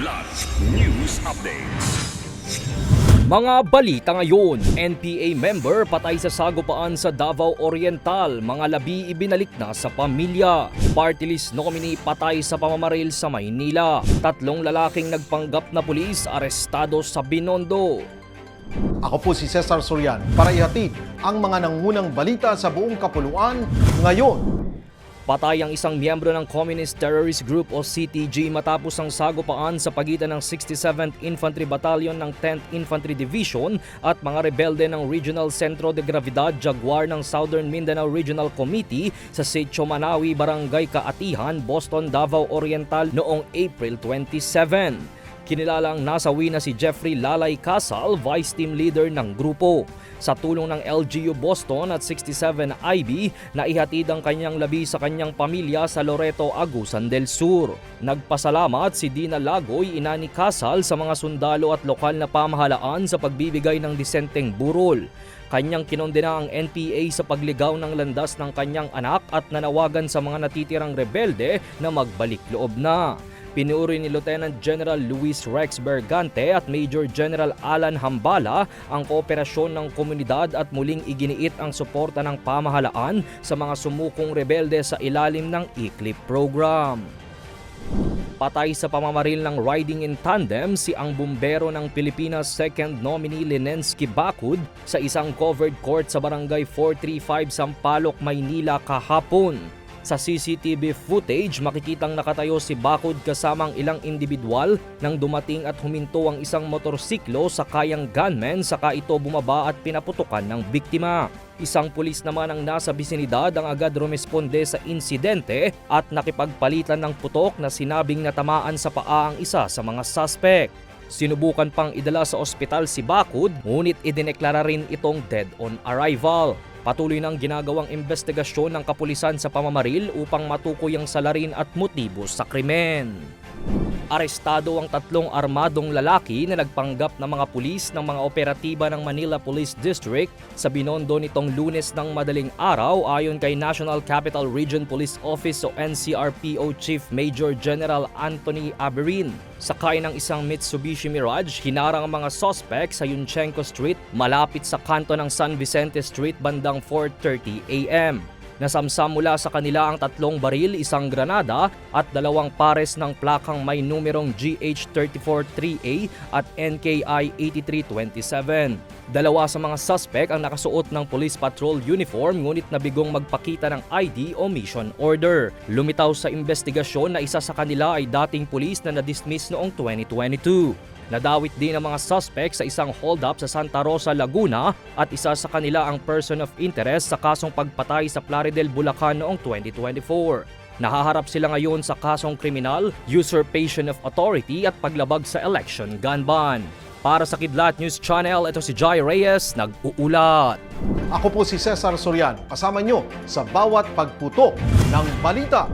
Kidlat News Updates. Mga balita ngayon, NPA member patay sa sagupaan sa Davao Oriental, mga labi ibinalik na sa pamilya. Party list nominee patay sa pamamaril sa Maynila. Tatlong lalaking nagpanggap na pulis arestado sa Binondo. Ako po si Cesar Sorian para ihatid ang mga nangunang balita sa buong kapuluan ngayon. Patay ang isang miyembro ng Communist Terrorist Group o CTG matapos ang sagupaan sa pagitan ng 67th Infantry Battalion ng 10th Infantry Division at mga rebelde ng Regional Centro de Gravidad Jaguar ng Southern Mindanao Regional Committee sa Sitio Manawi, Barangay Kaatihan, Boston, Davao Oriental noong April 27. Kinilalang nasawi na si Jeffrey Lalay Casal, Vice Team Leader ng grupo. Sa tulong ng LGU Boston at 67 IB, naihatid ang kanyang labi sa kanyang pamilya sa Loreto, Agusan del Sur. Nagpasalamat si Dina Lagoy, ina ni Casal sa mga sundalo at lokal na pamahalaan sa pagbibigay ng disenteng burol. Kanyang kinondena ang NPA sa pagligaw ng landas ng kanyang anak at nanawagan sa mga natitirang rebelde na magbalik loob na. Pinuri ni Lieutenant General Luis Rex Bergante at Major General Alan Hambala ang kooperasyon ng komunidad at muling iginiit ang suporta ng pamahalaan sa mga sumukong rebelde sa ilalim ng ICLIP program. Patay sa pamamaril ng riding in tandem si ang bumbero ng Pilipinas second nominee Linensky Bakud sa isang covered court sa barangay 435 Sampaloc, Maynila kahapon. Sa CCTV footage, makikitang nakatayo si Bakod kasamang ilang individual nang dumating at huminto ang isang motorsiklo sa kayang gunman saka ito bumaba at pinaputukan ng biktima. Isang pulis naman ang nasa bisinidad ang agad rumesponde sa insidente at nakipagpalitan ng putok na sinabing natamaan sa paa ang isa sa mga suspect. Sinubukan pang idala sa ospital si Bakod ngunit idineklara rin itong dead on arrival. Patuloy nang ginagawang investigasyon ng kapulisan sa pamamaril upang matukoy ang salarin at motibo sa krimen. Arestado ang tatlong armadong lalaki na nagpanggap na mga pulis ng mga operatiba ng Manila Police District sa Binondo nitong lunes ng madaling araw ayon kay National Capital Region Police Office o NCRPO Chief Major General Anthony Aberin. Sakay ng isang Mitsubishi Mirage, hinarang ang mga suspect sa Yunchenko Street malapit sa kanto ng San Vicente Street bandang 4.30 a.m. Nasamsam mula sa kanila ang tatlong baril, isang granada at dalawang pares ng plakang may numerong GH343A at NKI 8327. Dalawa sa mga suspect ang nakasuot ng police patrol uniform ngunit nabigong magpakita ng ID o mission order. Lumitaw sa investigasyon na isa sa kanila ay dating pulis na na-dismiss noong 2022. Nadawit din ang mga suspect sa isang hold-up sa Santa Rosa, Laguna at isa sa kanila ang person of interest sa kasong pagpatay sa Plaridel, Bulacan noong 2024. Nahaharap sila ngayon sa kasong kriminal, usurpation of authority at paglabag sa election gun ban. Para sa Kidlat News Channel, ito si Jai Reyes, nag-uulat. Ako po si Cesar Sorian, kasama nyo sa bawat pagputo ng balita.